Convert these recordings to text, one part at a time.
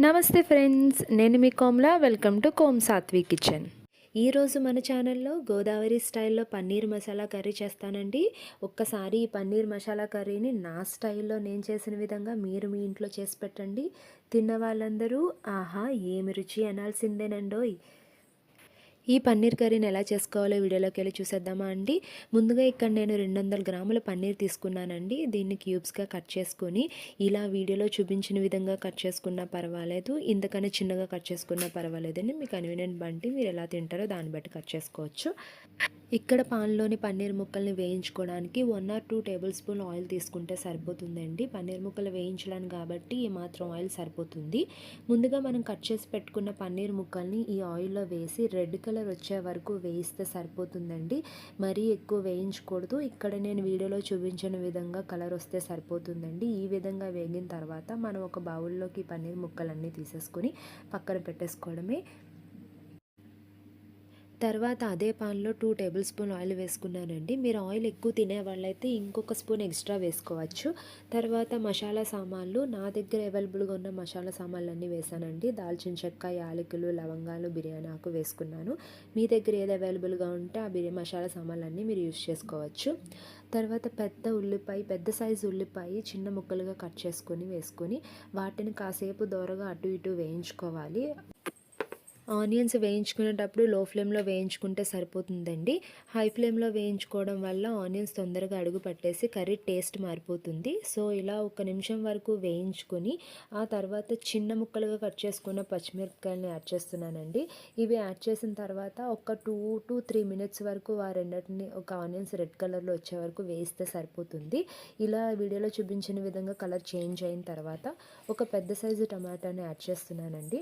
నమస్తే ఫ్రెండ్స్ నేను మీ Komla. Welcome to Kom Satvi kitchen. ఈరోజు మన ఛానల్లో గోదావరి స్టైల్లో పన్నీర్ మసాలా కర్రీ చేస్తానండి. ఒక్కసారి ఈ పన్నీర్ మసాలా కర్రీని నా స్టైల్లో నేను చేసిన విధంగా మీరు మీ ఇంట్లో చేసి పెట్టండి. తిన్న వాళ్ళందరూ ఆహా ఏమి రుచి అనాల్సిందేనండోయ్. ఈ పన్నీర్ కర్రీని ఎలా చేసుకోవాలో వీడియోలోకి వెళ్ళి చూసేద్దామా అండి. ముందుగా ఇక్కడ నేను రెండు వందల గ్రాముల పన్నీర్ తీసుకున్నానండి. దీన్ని క్యూబ్స్గా కట్ చేసుకొని ఇలా వీడియోలో చూపించిన విధంగా కట్ చేసుకున్నా పర్వాలేదు. ఇంతకన్నా చిన్నగా కట్ చేసుకున్నా పర్వాలేదండి. మీకు కన్వీనియంట్ బట్టి మీరు ఎలా తింటారో దాన్ని బట్టి కట్ చేసుకోవచ్చు. ఇక్కడ పాన్లోని పన్నీర్ ముక్కల్ని వేయించుకోవడానికి one or two tablespoon oil తీసుకుంటే సరిపోతుందండి. పన్నీర్ ముక్కలు వేయించడానికి కాబట్టి ఈ మాత్రం ఆయిల్ సరిపోతుంది. ముందుగా మనం కట్ చేసి పెట్టుకున్న పన్నీర్ ముక్కల్ని ఈ ఆయిల్లో వేసి రెడ్ కలర్ వచ్చే వరకు వేయిస్తే సరిపోతుందండి. మరీ ఎక్కువ వేయించకూడదు. ఇక్కడ నేను వీడియోలో చూపించిన విధంగా కలర్ వస్తే సరిపోతుందండి. ఈ విధంగా వేగిన తర్వాత మనం ఒక బౌల్లోకి పన్నీర్ ముక్కలన్నీ తీసేసుకొని పక్కన పెట్టేసుకోవడమే తర్వాత అదే పాన్లో టూ టేబుల్ స్పూన్ ఆయిల్ వేసుకున్నానండి. మీరు ఆయిల్ ఎక్కువ తినే వాళ్ళైతే ఇంకొక స్పూన్ ఎక్స్ట్రా వేసుకోవచ్చు. తర్వాత మసాలా సామాన్లు నా దగ్గర అవైలబుల్గా ఉన్న మసాలా సామాన్లు అన్నీ వేసానండి. దాల్చిన చెక్క యాలకులు లవంగాలు బిర్యానీ ఆకు వేసుకున్నాను. మీ దగ్గర ఏది అవైలబుల్గా ఉంటే ఆ బిర్యానీ మసాలా సామాన్లు అన్నీ మీరు యూస్ చేసుకోవచ్చు. తర్వాత పెద్ద ఉల్లిపాయ పెద్ద సైజు ఉల్లిపాయ చిన్న ముక్కలుగా కట్ చేసుకొని వేసుకొని వాటిని కాసేపు దూరగా అటు ఇటు వేయించుకోవాలి. ఆనియన్స్ వేయించుకునేటప్పుడు లో ఫ్లేమ్లో వేయించుకుంటే సరిపోతుందండి. హై ఫ్లేమ్లో వేయించుకోవడం వల్ల ఆనియన్స్ తొందరగా అడుగు పట్టేసి కర్రీ టేస్ట్ మారిపోతుంది. సో ఇలా ఒక నిమిషం వరకు వేయించుకొని ఆ తర్వాత చిన్న ముక్కలుగా కట్ చేసుకున్న పచ్చిమిరపకాయలని యాడ్ చేస్తున్నానండి. ఇవి యాడ్ చేసిన తర్వాత ఒక టూ టు త్రీ మినిట్స్ వరకు ఆ రెండింటిని ఒక ఆనియన్స్ రెడ్ కలర్లో వచ్చే వరకు వేయిస్తే సరిపోతుంది. ఇలా వీడియోలో చూపించిన విధంగా కలర్ చేంజ్ అయిన తర్వాత ఒక పెద్ద సైజు టమాటాని యాడ్ చేస్తున్నానండి.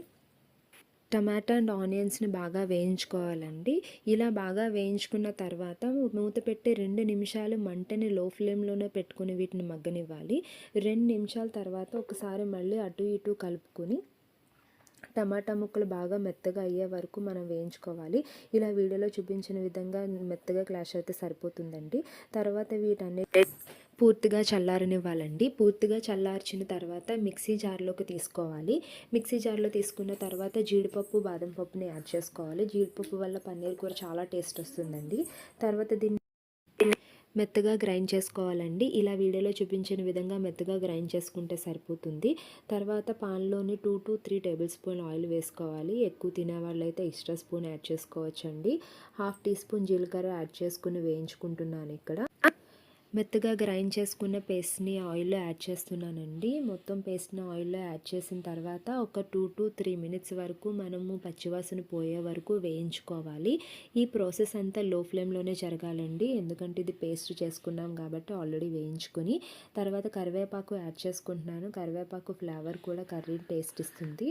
టమాటా అండ్ ఆనియన్స్ని బాగా వేయించుకోవాలండి. ఇలా బాగా వేయించుకున్న తర్వాత మూత పెట్టి రెండు నిమిషాలు మంటని లో ఫ్లేమ్లోనే పెట్టుకుని వీటిని మగ్గనివ్వాలి. రెండు నిమిషాల తర్వాత ఒకసారి మళ్ళీ అటు ఇటు కలుపుకొని టమాటా ముక్కలు బాగా మెత్తగా అయ్యే వరకు మనం వేయించుకోవాలి. ఇలా వీడియోలో చూపించిన విధంగా మెత్తగా క్లాష్ అయితే సరిపోతుందండి. తర్వాత వీటన్నిటి పూర్తిగా చల్లారనివ్వాలండి. పూర్తిగా చల్లార్చిన తర్వాత మిక్సీ జార్లోకి తీసుకోవాలి. మిక్సీ జార్లో తీసుకున్న తర్వాత జీడిపప్పు బాదం పప్పుని యాడ్ చేసుకోవాలి. జీడిపప్పు వల్ల పన్నీర్ కూర చాలా టేస్ట్ వస్తుందండి. తర్వాత దీన్ని మెత్తగా గ్రైండ్ చేసుకోవాలండి. ఇలా వీడియోలో చూపించిన విధంగా మెత్తగా గ్రైండ్ చేసుకుంటే సరిపోతుంది. తర్వాత పాన్లోని two to three tablespoon oil వేసుకోవాలి. ఎక్కువ తినే వాళ్ళైతే ఎక్స్ట్రా స్పూన్ యాడ్ చేసుకోవచ్చండి. హాఫ్ టీ స్పూన్ జీలకర్ర యాడ్ చేసుకుని వేయించుకుంటున్నాను ఇక్కడ. మెత్తగా గ్రైండ్ చేసుకున్న పేస్ట్ని ఆయిల్లో యాడ్ చేస్తున్నానండి. మొత్తం పేస్ట్ని ఆయిల్లో యాడ్ చేసిన తర్వాత ఒక టూ టు త్రీ మినిట్స్ వరకు మనము పచ్చివాసన పోయే వరకు వేయించుకోవాలి. ఈ ప్రాసెస్ అంతా లో ఫ్లేమ్లోనే జరగాలండి. ఎందుకంటే ఇది పేస్ట్ చేసుకున్నాం కాబట్టి ఆల్రెడీ వేయించుకొని తర్వాత కరివేపాకు యాడ్ చేసుకుంటున్నాను. కరివేపాకు ఫ్లేవర్ కూడా కర్రీ టేస్ట్ ఇస్తుంది.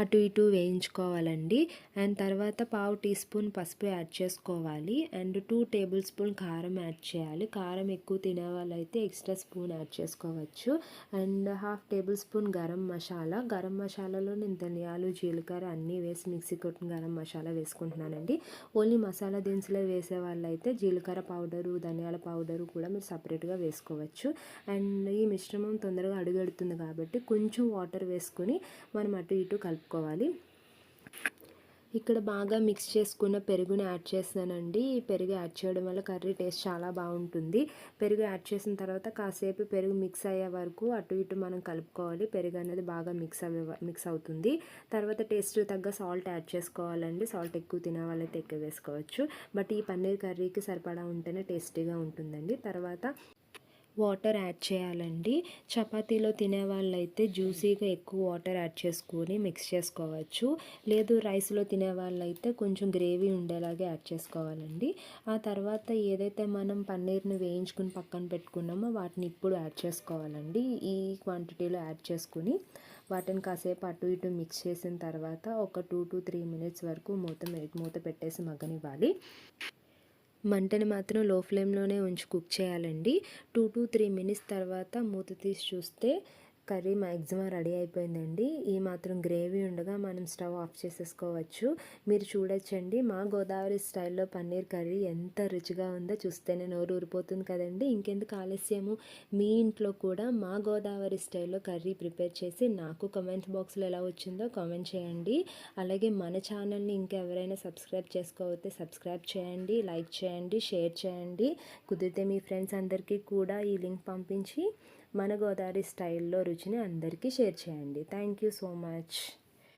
అటు ఇటు వేయించుకోవాలండి. అండ్ తర్వాత పావు టీ స్పూన్ పసుపు యాడ్ చేసుకోవాలి. అండ్ టూ టేబుల్ స్పూన్ కారం యాడ్ చేయాలి. కారం ఎక్కువ తినే వాళ్ళైతే ఎక్స్ట్రా స్పూన్ యాడ్ చేసుకోవచ్చు. And half tablespoon garam masala. Garam మసాలాలో నేను ధనియాలు జీలకర్ర అన్నీ వేసి మిక్సీ కొట్టిన గరం మసాలా వేసుకుంటున్నానండి. ఓన్లీ మసాలా దినుసులే వేసే వాళ్ళైతే జీలకర్ర పౌడరు ధనియాల పౌడరు కూడా మీరు సపరేట్గా వేసుకోవచ్చు. అండ్ ఈ మిశ్రమం తొందరగా అడుగెడుతుంది కాబట్టి కొంచెం వాటర్ వేసుకొని మనం అటు ఇటు కలుపు కలుపుకోవాలి ఇక్కడ బాగా మిక్స్ చేసుకున్న పెరుగుని యాడ్ చేస్తానండి ఈ పెరుగు యాడ్ చేయడం వల్ల కర్రీ టేస్ట్ చాలా బాగుంటుంది. పెరుగు యాడ్ చేసిన తర్వాత కాసేపు పెరుగు మిక్స్ అయ్యే వరకు అటు ఇటు మనం కలుపుకోవాలి. పెరుగు అనేది బాగా మిక్స్ అవ్వే మిక్స్ అవుతుంది. తర్వాత టేస్ట్ తగ్గ సాల్ట్ యాడ్ చేసుకోవాలండి. సాల్ట్ ఎక్కువ తినే వాళ్ళైతే ఎక్కువ వేసుకోవచ్చు. బట్ ఈ పన్నీర్ కర్రీకి సరిపడా ఉంటేనే టేస్టీగా ఉంటుందండి. తర్వాత వాటర్ యాడ్ చేయాలండి. చపాతీలో తినే వాళ్ళైతే జ్యూసీగా ఎక్కువ వాటర్ యాడ్ చేసుకొని మిక్స్ చేసుకోవచ్చు. లేదు రైస్లో తినే వాళ్ళైతే కొంచెం గ్రేవీ ఉండేలాగే యాడ్ చేసుకోవాలండి. ఆ తర్వాత ఏదైతే మనం పన్నీర్ని వేయించుకుని పక్కన పెట్టుకున్నామో వాటిని ఇప్పుడు యాడ్ చేసుకోవాలండి. ఈ క్వాంటిటీలో యాడ్ చేసుకుని వాటిని కాసేపు అటు ఇటు మిక్స్ చేసిన తర్వాత ఒక టూ టు త్రీ మినిట్స్ వరకు మూత మూత పెట్టేసి మగ్గనివ్వాలి. మంటని మాత్రం లో ఫ్లేమ్లోనే ఉంచి కుక్ చేయాలండి. టూ టు త్రీ మినిట్స్ తర్వాత మూత తీసి చూస్తే కర్రీ మ్యాక్సిమం రెడీ అయిపోయిందండి. ఈ మాత్రం గ్రేవీ ఉండగా మనం స్టవ్ ఆఫ్ చేసేసుకోవచ్చు. మీరు చూడొచ్చండి మా గోదావరి స్టైల్లో పన్నీర్ కర్రీ ఎంత రుచిగా ఉందో చూస్తేనే నోరు ఊరిపోతుంది కదండి. ఇంకెందుకు ఆలస్యము? మీ ఇంట్లో కూడా మా గోదావరి స్టైల్లో కర్రీ ప్రిపేర్ చేసి నాకు కమెంట్ బాక్స్లో ఎలా వచ్చిందో కామెంట్ చేయండి. అలాగే మన ఛానల్ని ఇంకెవరైనా సబ్స్క్రైబ్ చేసుకోవతే సబ్స్క్రైబ్ చేయండి లైక్ చేయండి షేర్ చేయండి. కుదిరితే మీ ఫ్రెండ్స్ అందరికీ కూడా ఈ లింక్ పంపించి మన గోదావరి స్టైల్లో రుచిని అందరికీ షేర్ చేయండి. Thank you so much.